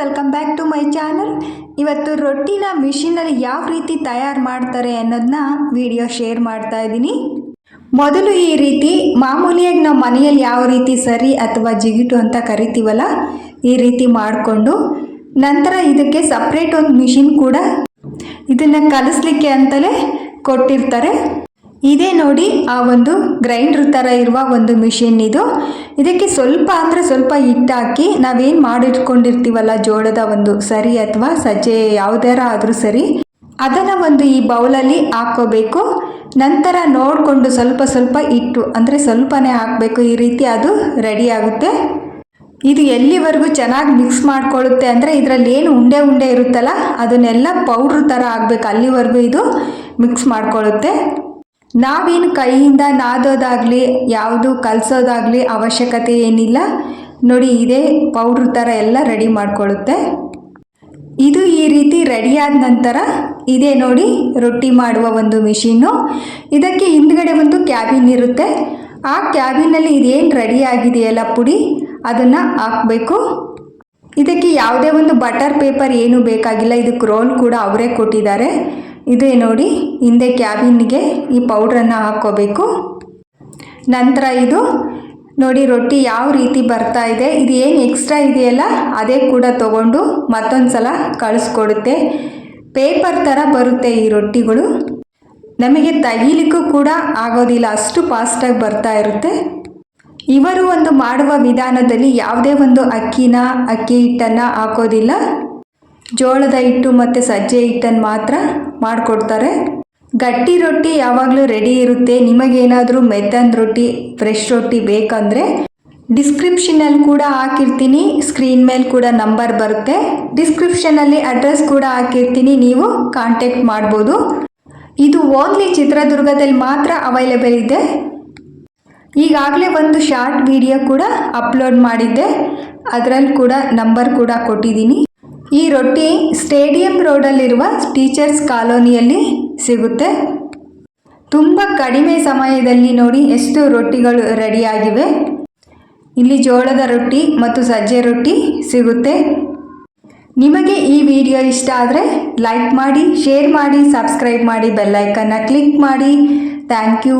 Welcome back to my channel ಇವತ್ತು ರೊಟ್ಟಿನ ಮಿಷಿನಲ್ಲಿ ಯಾವ ರೀತಿ ತಯಾರು ಮಾಡ್ತಾರೆ ಅನ್ನೋದನ್ನ ವಿಡಿಯೋ ಶೇರ್ ಮಾಡ್ತಾ ಇದ್ದೀನಿ. ಮೊದಲು ಈ ರೀತಿ ಮಾಮೂಲಿಯಾಗಿ ನಾವು ಮನೆಯಲ್ಲಿ ಯಾವ ರೀತಿ ಸರಿ ಅಥವಾ ಜಿಗಿಟು ಅಂತ ಕರಿತೀವಲ್ಲ, ಈ ರೀತಿ ಮಾಡಿಕೊಂಡು ನಂತರ ಇದಕ್ಕೆ ಸಪ್ರೇಟ್ ಒಂದು ಮಿಷಿನ್ ಕೂಡ ಇದನ್ನು ಕಲಿಸ್ಲಿಕ್ಕೆ ಅಂತಲೇ ಕೊಟ್ಟಿರ್ತಾರೆ. ಇದೇ ನೋಡಿ ಆ ಒಂದು ಗ್ರೈಂಡ್ರ್ ಥರ ಇರುವ ಒಂದು ಮಿಷಿನ್ ಇದು. ಇದಕ್ಕೆ ಸ್ವಲ್ಪ ಅಂದರೆ ಸ್ವಲ್ಪ ಹಿಟ್ಟಾಕಿ ನಾವೇನು ಮಾಡಿಟ್ಕೊಂಡಿರ್ತೀವಲ್ಲ ಜೋಳದ ಒಂದು ಸರಿ ಅಥವಾ ಸಜ್ಜೆ ಯಾವುದಾರ ಆದರೂ ಸರಿ, ಅದನ್ನು ಒಂದು ಈ ಬೌಲಲ್ಲಿ ಹಾಕ್ಕೋಬೇಕು ನಂತರ ನೋಡಿಕೊಂಡು ಸ್ವಲ್ಪ ಸ್ವಲ್ಪ ಹಿಟ್ಟು ಅಂದರೆ ಸ್ವಲ್ಪನೇ ಹಾಕಬೇಕು. ಈ ರೀತಿ ಅದು ರೆಡಿ ಆಗುತ್ತೆ. ಇದು ಎಲ್ಲಿವರೆಗೂ ಚೆನ್ನಾಗಿ ಮಿಕ್ಸ್ ಮಾಡ್ಕೊಳ್ಳುತ್ತೆ ಅಂದರೆ ಇದರಲ್ಲಿ ಏನು ಉಂಡೆ ಉಂಡೆ ಇರುತ್ತಲ್ಲ, ಅದನ್ನೆಲ್ಲ ಪೌಡ್ರ್ ಥರ ಆಗಬೇಕು ಅಲ್ಲಿವರೆಗೂ ಇದು ಮಿಕ್ಸ್ ಮಾಡ್ಕೊಳ್ಳುತ್ತೆ. ನಾವೇನು ಕೈಯಿಂದ ನಾದೋದಾಗಲಿ, ಯಾವುದು ಕಲಸೋದಾಗಲಿ ಅವಶ್ಯಕತೆ ಏನಿಲ್ಲ. ನೋಡಿ, ಇದೇ ಪೌಡ್ರ್ ಥರ ಎಲ್ಲ ರೆಡಿ ಮಾಡಿಕೊಳ್ಳುತ್ತೆ. ಇದು ಈ ರೀತಿ ರೆಡಿಯಾದ ನಂತರ ಇದೇ ನೋಡಿ ರೊಟ್ಟಿ ಮಾಡುವ ಒಂದು ಮಿಷಿನ್ನು. ಇದಕ್ಕೆ ಹಿಂದ್ಗಡೆ ಒಂದು ಕ್ಯಾಬಿನ್ ಇರುತ್ತೆ. ಆ ಕ್ಯಾಬಿನಲ್ಲಿ ಇದೇನು ರೆಡಿ ಆಗಿದೆಯಲ್ಲ ಪುಡಿ, ಅದನ್ನು ಹಾಕಬೇಕು. ಇದಕ್ಕೆ ಯಾವುದೇ ಒಂದು ಬಟರ್ ಪೇಪರ್ ಏನೂ ಬೇಕಾಗಿಲ್ಲ. ಇದಕ್ಕೆ ರೋಲ್ ಕೂಡ ಅವರೇ ಕೊಟ್ಟಿದ್ದಾರೆ. ಇದೇ ನೋಡಿ, ಹಿಂದೆ ಕ್ಯಾಬಿನ್ಗೆ ಈ ಪೌಡ್ರನ್ನು ಹಾಕ್ಕೋಬೇಕು. ನಂತರ ಇದು, ನೋಡಿ ರೊಟ್ಟಿ ಯಾವ ರೀತಿ ಬರ್ತಾ ಇದೆ, ಇದು ಏನು ಎಕ್ಸ್ಟ್ರಾ ಇದೆಯಲ್ಲ, ಅದೇ ಕೂಡ ತಗೊಂಡು ಮತ್ತೊಂದು ಸಲ ಕಳಿಸ್ಕೊಡುತ್ತೆ. ಪೇಪರ್ ಥರ ಬರುತ್ತೆ ಈ ರೊಟ್ಟಿಗಳು. ನಮಗೆ ತೆಗೀಲಿಕ್ಕೂ ಕೂಡ ಆಗೋದಿಲ್ಲ, ಅಷ್ಟು ಫಾಸ್ಟಾಗಿ ಬರ್ತಾ ಇರುತ್ತೆ. ಇವರು ಒಂದು ಮಾಡುವ ವಿಧಾನದಲ್ಲಿ ಯಾವುದೇ ಒಂದು ಅಕ್ಕಿನ, ಅಕ್ಕಿ ಹಿಟ್ಟನ್ನು ಹಾಕೋದಿಲ್ಲ. ಜೋಳದ ಹಿಟ್ಟು ಮತ್ತು ಸಜ್ಜೆ ಹಿಟ್ಟನ್ನು ಮಾತ್ರ ಮಾಡಿಕೊಡ್ತಾರೆ. ಗಟ್ಟಿ ರೊಟ್ಟಿ ಯಾವಾಗಲೂ ರೆಡಿ ಇರುತ್ತೆ. ನಿಮಗೇನಾದರೂ ಮೆತ್ತನ್ ರೊಟ್ಟಿ ಫ್ರೆಶ್ ರೊಟ್ಟಿ ಬೇಕಂದರೆ ಡಿಸ್ಕ್ರಿಪ್ಷನಲ್ಲಿ ಕೂಡ ಹಾಕಿರ್ತೀನಿ. ಸ್ಕ್ರೀನ್ ಮೇಲೆ ಕೂಡ ನಂಬರ್ ಬರುತ್ತೆ. ಡಿಸ್ಕ್ರಿಪ್ಷನಲ್ಲಿ ಅಡ್ರೆಸ್ ಕೂಡ ಹಾಕಿರ್ತೀನಿ. ನೀವು ಕಾಂಟ್ಯಾಕ್ಟ್ ಮಾಡ್ಬೋದು. ಇದು ಓನ್ಲಿ ಚಿತ್ರದುರ್ಗದಲ್ಲಿ ಮಾತ್ರ ಅವೈಲೇಬಲ್ ಇದೆ. ಈಗಾಗಲೇ ಒಂದು ಶಾರ್ಟ್ ವಿಡಿಯೋ ಕೂಡ ಅಪ್ಲೋಡ್ ಮಾಡಿದ್ದೆ. ಅದರಲ್ಲಿ ಕೂಡ ನಂಬರ್ ಕೂಡ ಕೊಟ್ಟಿದ್ದೀನಿ. ಈ ರೊಟ್ಟಿ ಸ್ಟೇಡಿಯಂ ರೋಡಲ್ಲಿರುವ ಟೀಚರ್ಸ್ ಕಾಲೋನಿಯಲ್ಲಿ ಸಿಗುತ್ತೆ. ತುಂಬ ಕಡಿಮೆ ಸಮಯದಲ್ಲಿ ನೋಡಿ ಎಷ್ಟು ರೊಟ್ಟಿಗಳು ರೆಡಿಯಾಗಿವೆ. ಇಲ್ಲಿ ಜೋಳದ ರೊಟ್ಟಿ ಮತ್ತು ಸಜ್ಜೆ ರೊಟ್ಟಿ ಸಿಗುತ್ತೆ. ನಿಮಗೆ ಈ ವಿಡಿಯೋ ಇಷ್ಟ ಆದರೆ ಲೈಕ್ ಮಾಡಿ, ಶೇರ್ ಮಾಡಿ, ಸಬ್ಸ್ಕ್ರೈಬ್ ಮಾಡಿ ಬೆಲ್ಲೈಕನ್ನ ಕ್ಲಿಕ್ ಮಾಡಿ. Thank you.